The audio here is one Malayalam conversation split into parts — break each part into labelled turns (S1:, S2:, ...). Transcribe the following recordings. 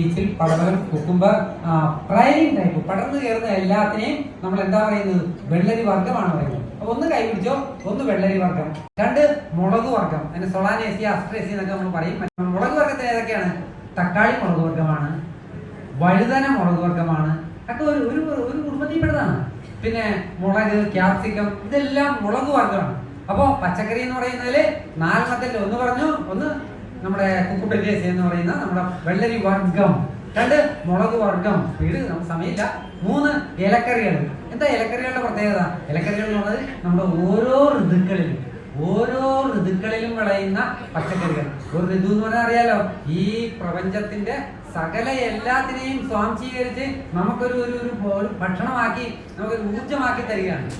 S1: ബീച്ചിൽ പടവലം കുക്കുംബർ പ്രൈം ടൈപ്പ് പടർന്നു കയറുന്ന എല്ലാത്തിനെയും നമ്മൾ എന്താ പറയുന്നത്? വെള്ളരി വർഗമാണ് പറയുന്നത്. അപ്പൊ ഒന്ന് കൈപിടിച്ചോ ഒന്ന് വെള്ളരി വർഗം. രണ്ട് മുളക് വർഗം. അതിന് സൊളാനേസി അസ്ട്രേസി എന്നൊക്കെ നമ്മൾ പറയും. മുളക് വർഗത്തിന് ഏതൊക്കെയാണ്? തക്കാളി മുളക് വർഗമാണ് വഴുതന മുളക് വർഗമാണ്. ഒക്കെ ഒരു ഒരു ഒരു കുടുംബത്തിൽപ്പെട്ടതാണ്. പിന്നെ മുളക് ക്യാപ്സിക്കം ഇതെല്ലാം മുളക് വർഗമാണ്. അപ്പോ പച്ചക്കറി എന്ന് പറയുന്നതിൽ നാലെണ്ണത്തിൽ ഒന്ന് പറഞ്ഞു ഒന്ന് നമ്മുടെ കുക്കുബെല്ലേസി എന്ന് പറയുന്ന നമ്മുടെ വെള്ളരി വർഗം. രണ്ട് മുളക് വർഗം. വീട് നമുക്ക് സമയമില്ല. മൂന്ന് ഇലക്കറികൾ. എന്താ ഇലക്കറികളുടെ പ്രത്യേകത? ഇലക്കറികൾ എന്ന് നമ്മുടെ ഓരോ ഋതുക്കളിലും ഓരോ ഋതുക്കളിലും വിളയുന്ന പച്ചക്കറികൾ. ഒരു ഋതു എന്ന് പറഞ്ഞാൽ അറിയാലോ ഈ പ്രപഞ്ചത്തിന്റെ സകല എല്ലാത്തിനെയും സ്വാംശീകരിച്ച് നമുക്കൊരു ഒരു ഭക്ഷണമാക്കി നമുക്കൊരു ഊർജമാക്കി തരികയാണ്.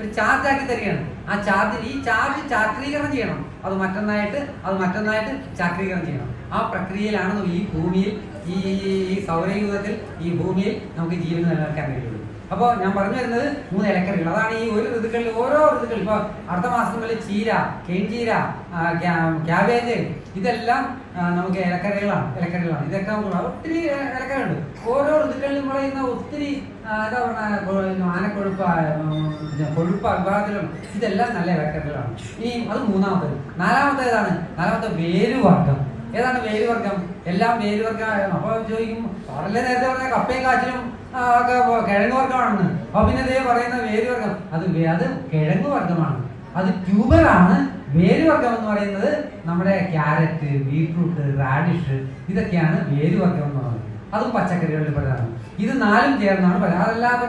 S1: ഒരു ചാർജ് ആക്കി തരികയാണ്. ആ ചാർജ് ഈ ചാർജ് ചാക്രീകരണം ചെയ്യണം. അത് മറ്റൊന്നായിട്ട് അത് മറ്റൊന്നായിട്ട് ചാക്രീകരണം ചെയ്യണം. ആ പ്രക്രിയയിലാണ് ഈ ഭൂമിയിൽ ഈ സൗരയൂഥത്തിൽ ഈ ഭൂമിയിൽ നമുക്ക് ജീവൻ നിലനിൽക്കാൻ കഴിയുള്ളൂ. അപ്പോൾ ഞാൻ പറഞ്ഞു വരുന്നത് മൂന്ന് ഇലക്കറികൾ. അതാണ് ഈ ഒരു ഋതുക്കളിൽ ഓരോ ഋതുക്കൾ. ഇപ്പോൾ അടുത്ത മാസങ്ങളിൽ ചീര കെഞ്ചീര ക്യാബേജ് ഇതെല്ലാം നമുക്ക് ഇലക്കറികളാണ് ഇലക്കറികളാണ്. ഇതൊക്കെ ഒത്തിരി ഇലക്കറികളുണ്ട്. ഓരോ ഋതുക്കളിലും പറയുന്ന ഒത്തിരി എന്താ പറയുക ആനക്കൊഴുപ്പ് കൊഴുപ്പ് വിഭാഗത്തിലും ഇതെല്ലാം നല്ല ഇലക്കറികളാണ്. ഈ അത് മൂന്നാമത്തേത്. നാലാമത്തെ ഏതാണ്? നാലാമത്തെ വേരുവർഗം ഏതാണ് വേരുവർഗം എല്ലാം വേരുവർഗം അപ്പോൾ ചോദിക്കും വളരെ നേരത്തെ പറഞ്ഞ കപ്പയും കാച്ചിലും കിഴങ്ങ് വർഗമാണെന്ന് അപ്പൊ പിന്നെ ദേ പറയുന്ന വേരുവർഗം അത് വേ- അത് കിഴങ്ങ് വർഗമാണ് അത് ട്യൂബറാണ്. വേരുവർഗം എന്ന് പറയുന്നത് നമ്മുടെ ക്യാരറ്റ് ബീട്രൂട്ട് റാഡിഷ് ഇതൊക്കെയാണ് വേര് വേരുവർഗം എന്ന് പറയുന്നത്. അതും പച്ചക്കറികളിൽ പെട്ടതാണ് ഇത് നാലും ചേർന്നാണ് പറയുന്നത് അതല്ല അപ്പൊ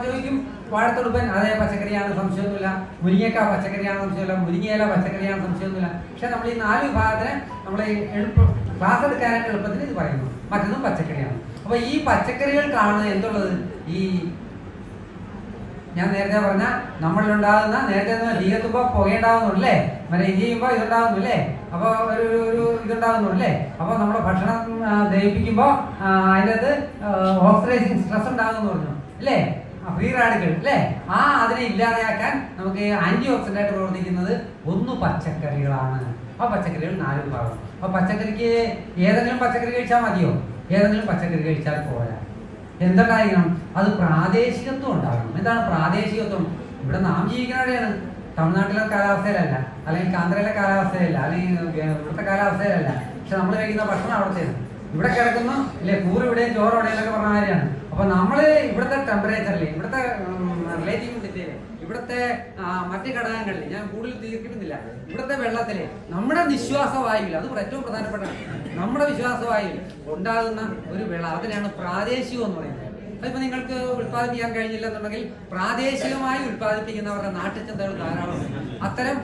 S1: വാഴത്തൊടുപ്പൻ അതേ പച്ചക്കറിയാണ് സംശയമൊന്നുമില്ല. മുരിങ്ങക്ക പച്ചക്കറിയാണ് സംശയമില്ല മുരിങ്ങയില പച്ചക്കറിയാണ് സംശയമൊന്നുമില്ല. പക്ഷെ നമ്മൾ ഈ നാല് വിഭാഗത്തിന് നമ്മൾ എളുപ്പം ക്ലാസ് എടുക്കാനായിട്ട് എളുപ്പത്തിന് ഇത് പറയുന്നു. മറ്റൊന്നും പച്ചക്കറിയാണ്. അപ്പൊ ഈ പച്ചക്കറികൾക്കാണ് എന്തുള്ളത്? ഈ ഞാൻ നേരത്തെ പറഞ്ഞ നമ്മളിലുണ്ടാകുന്ന നേരത്തെ തീകത്തുമ്പോ പുകയുണ്ടാകുന്നുള്ളേ മറ്റേ ഇത് ചെയ്യുമ്പോ ഇതുണ്ടാകുന്നു അപ്പൊ ഒരു ഒരു- ഒരു ഇതുണ്ടാകുന്നു അപ്പൊ നമ്മുടെ ഭക്ഷണം ദഹിപ്പിക്കുമ്പോ അതിനകത്ത് ഓക്സിഡൈസിങ് സ്ട്രെസ് ഉണ്ടാകുന്നു പറഞ്ഞു. അല്ലേ? ഫ്രീ റാഡിക്കൽ അല്ലേ? ആ അതിനെ ഇല്ലാതെയാക്കാൻ നമുക്ക് ആന്റി ഓക്സിഡന്റ് ആയിട്ട് പ്രവർത്തിക്കുന്നത് ഒന്ന് പച്ചക്കറികളാണ്. ആ പച്ചക്കറികൾ നാല് ഭാഗം അപ്പൊ പച്ചക്കറിക്ക് ഏതെങ്കിലും പച്ചക്കറി കഴിച്ചാൽ മതിയോ? ഏതെങ്കിലും പച്ചക്കറി കഴിച്ചാൽ പോരാ. എന്തുണ്ടായിരിക്കണം അത് പ്രാദേശികത്വം ഉണ്ടാകണം. എന്താണ് പ്രാദേശികത്വം? ഇവിടെ നാം ജീവിക്കുന്ന എവിടെയാണ് തമിഴ്നാട്ടിലെ കാലാവസ്ഥയിലല്ല അല്ലെങ്കിൽ കാന്ധ്രയിലെ കാലാവസ്ഥയിലല്ല അല്ലെങ്കിൽ ഇവിടുത്തെ കാലാവസ്ഥയിലല്ല. പക്ഷെ നമ്മൾ കഴിക്കുന്ന ഭക്ഷണം അവിടുത്തെയാണ്. ഇവിടെ കിടക്കുന്നു ഇല്ലേ കൂറ് ഇവിടെയും ചോറ് ഇവിടെയും എന്നൊക്കെ പറഞ്ഞ കാര്യമാണ് അപ്പൊ നമ്മൾ ഇവിടുത്തെ ടെമ്പറേച്ചറിൽ ഇവിടുത്തെ റിലേറ്റീവ് ഇവിടുത്തെ മറ്റു ഘടകങ്ങളിൽ ഞാൻ കൂടുതൽ തീർക്കുന്നില്ല ഇവിടുത്തെ വെള്ളത്തിലെ നമ്മുടെ നിശ്വാസ വായുവിൽ അത് ഏറ്റവും പ്രധാനപ്പെട്ട നമ്മുടെ വിശ്വാസമായി ഉണ്ടാകുന്ന ഒരു വിള. അതിനാണ് പ്രാദേശികം എന്ന് പറയുന്നത്. അതിപ്പോ നിങ്ങൾക്ക് ഉത്പാദിപ്പിക്കാൻ കഴിഞ്ഞില്ല എന്നുണ്ടെങ്കിൽ പ്രാദേശികമായി ഉത്പാദിപ്പിക്കുന്നവരുടെ നാട്ടുചന്തകൾ ധാരാളം അത്തരം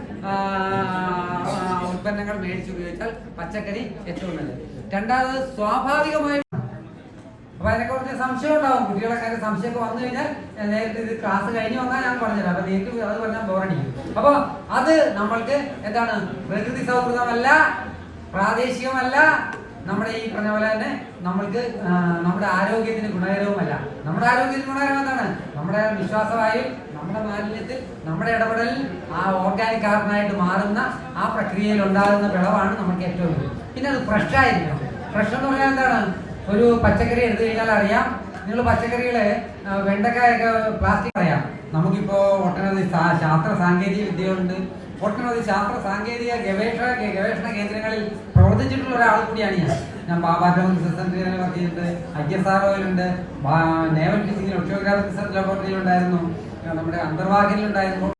S1: ഉൽപ്പന്നങ്ങൾ മേടിച്ച് ഉപയോഗിച്ചാൽ പച്ചക്കറി ഏറ്റവും നല്ലത്. രണ്ടാമത് സ്വാഭാവികമായി അപ്പൊ അതിനെക്കുറിച്ച് സംശയം ഉണ്ടാവും. കുട്ടികളൊക്കെ സംശയമൊക്കെ വന്നു കഴിഞ്ഞാൽ നേരത്തെ ഇത് ക്ലാസ് കഴിഞ്ഞ് വന്നാൽ ഞാൻ പറഞ്ഞുതരാം. അപ്പൊ നിങ്ങൾക്ക് അത് പറഞ്ഞാൽ ബോറടിക്കും അപ്പൊ അത് നമ്മൾക്ക് എന്താണ്? പ്രകൃതി സൗഹൃദമല്ല പ്രാദേശികമല്ല നമ്മുടെ ഈ പറഞ്ഞ പോലെ തന്നെ നമ്മൾക്ക് നമ്മുടെ ആരോഗ്യത്തിന് ഗുണകരവുമല്ല. നമ്മുടെ ആരോഗ്യത്തിന് ഗുണകരം എന്താണ്? നമ്മുടെ വിശ്വാസവായു നമ്മുടെ മാലിന്യത്തിൽ നമ്മുടെ ഇടപെടലിൽ ആ ഓർഗാനിക് കാർബണായിട്ട് മാറുന്ന ആ പ്രക്രിയയിൽ ഉണ്ടാകുന്ന വിളവാണ് നമുക്ക് ഏറ്റവും പിന്നെ അത് ഫ്രഷ് ആയിരിക്കണം. ഫ്രഷ് എന്ന് പറഞ്ഞാൽ എന്താണ്? ഒരു പച്ചക്കറി എടുത്തു കഴിഞ്ഞാൽ അറിയാം. നിങ്ങൾ പച്ചക്കറികളെ വെണ്ടക്കായൊക്കെ പ്ലാസ്റ്റിക് അറിയാം നമുക്കിപ്പോ ഒട്ടനവധി ശാസ്ത്ര സാങ്കേതിക വിദ്യകളുണ്ട്. ഒട്ടനവധി ശാസ്ത്ര സാങ്കേതിക ഗവേഷണ ഗവേഷണ കേന്ദ്രങ്ങളിൽ പ്രവർത്തിച്ചിട്ടുള്ള ഒരാൾ കൂടിയാണ് ഞാൻ. ഞാൻ ബാബാറ്റോ റിസർച്ച് സെന്ററിൽ വർക്ക് ചെയ്തിട്ടുണ്ട് I S R naval physical oceanographic research ലബോറട്ടറിയിലുണ്ടായിരുന്നു നമ്മുടെ അന്തർവാഹിനിലുണ്ടായിരുന്നു